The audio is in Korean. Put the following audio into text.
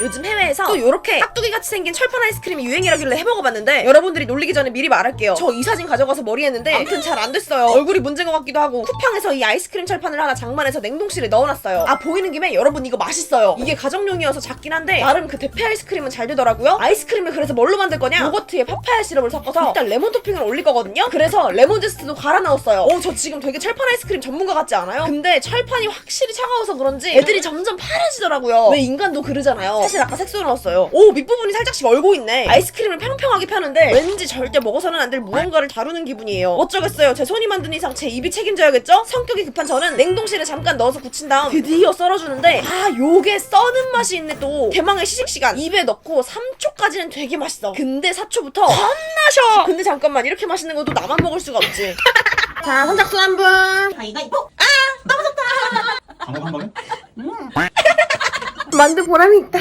요즘 해외에서 또 요렇게 깍두기 같이 생긴 철판 아이스크림이 유행이라길래 해먹어봤는데 여러분들이 놀리기 전에 미리 말할게요. 저 이 사진 가져가서 머리 했는데 아무튼 잘 안 됐어요. 얼굴이 문제인 것 같기도 하고 쿠팡에서 이 아이스크림 철판을 하나 장만해서 냉동실에 넣어놨어요. 아 보이는 김에 여러분 이거 맛있어요. 이게 가정용이어서 작긴 한데 나름 그 대패 아이스크림은 잘 되더라고요. 아이스크림을 그래서 뭘로 만들 거냐? 요거트에 파파야 시럽을 섞어서 일단 레몬 토핑을 올릴 거거든요. 그래서 레몬 제스트도 갈아 넣었어요. 오저 지금 되게 철판 아이스크림 전문가 같지 않아요? 근데 철판이 확실히 차가워서 그런지 애들이 점점 파래지더라고요. 왜 인간도 그러잖아요. 사실 아까 색소 넣었어요. 오 밑부분이 살짝씩 얼고 있네. 아이스크림을 평평하게 펴는데 왠지 절대 먹어서는 안 될 무언가를 다루는 기분이에요. 어쩌겠어요. 제 손이 만든 이상 제 입이 책임져야겠죠? 성격이 급한 저는 냉동실에 잠깐 넣어서 굳힌 다음 드디어 썰어주는데 아 요게 써는 맛이 있네 또. 대망의 시식 시간. 입에 넣고 3초까지는 되게 맛있어. 근데 4초부터 겁나셔. 근데 잠깐만 이렇게 맛있는 것도 나만 먹을 수가 없지. 자 선착순 한 분. 가위바위보! 방금 한 방에? 만두 보람이 있다.